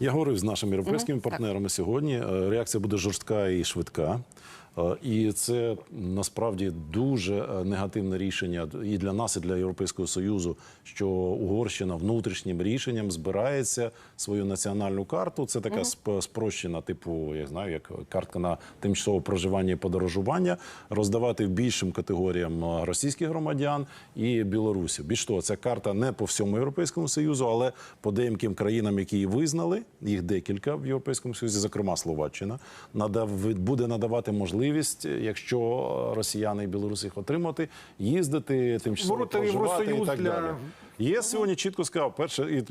Я говорив з нашими європейськими партнерами сьогодні. Е, Реакція буде жорстка і швидка. Е, І це насправді дуже е, негативне рішення і для нас, і для Європейського Союзу, що Угорщина внутрішнім рішенням збирається свою національну карту. Це така сп- спрощена, типу, я знаю, як картка на тимчасове проживання і подорожування, роздавати більшим категоріям е, російських громадян і білорусів. Більш того, ця карта не по всьому європейському союзу, але по деяким країнам, які її визнали, їх декілька в європейському союзі, зокрема Словаччина, надав буде надавати можливість, якщо росіяни і білоруси їх отримати, їздити тимчасово проживати і так для- далі. ЄС сьогодні чітко сказав, перше і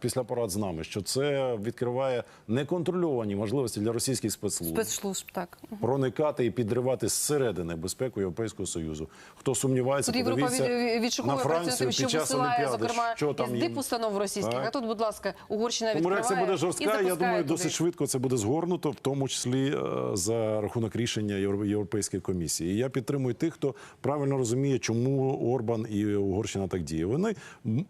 після порад з нами, що це відкриває неконтрольовані можливості для російських спецслужб Спецслужб, так. проникати і підривати зсередини безпеку Європейського союзу. Хто сумнівається, Тут подивіться від- на Францію тим, що під час висилає, Олімпіади. зокрема, що там їм- дипустанов російських. Так. А тут, будь ласка, Угорщина Тому реакція буде жорстка. Я думаю, туди. досить швидко це буде згорнуто, в тому числі е, за рахунок рішення Євро- Європейської комісії. І я підтримую тих, хто правильно розуміє, чому Орбан і Угорщина так діє. Вони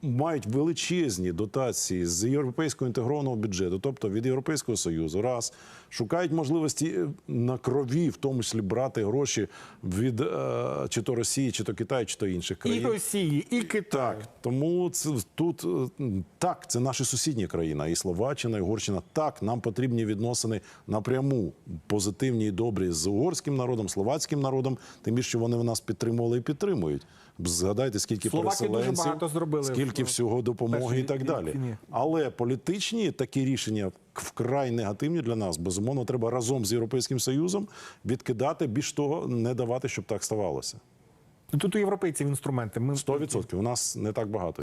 мають величезні дотації з європейського інтегрованого бюджету, тобто від Європейського союзу, раз шукають можливості е, на крові, в тому числі брати гроші від е, чи то Росії, чи то Китаю, чи то інших І країн. Росії, і Китаю. Так, тому це тут е, так, це наші сусідні країни, і Словаччина, і Угорщина. Так, нам потрібні відносини напряму позитивні і добрі з угорським народом, словацьким народом. Тим більше що вони в нас підтримували і підтримують. Згадайте, скільки Словаки дуже багато зробили скільки в- всього допомоги і так далі. Ні. Але політичні такі рішення вкрай негативні для нас. Безумовно, треба разом з Європейським Союзом відкидати, більш того, не давати, щоб так ставалося. Тут у європейців інструменти. Ми 100%. У нас не так багато.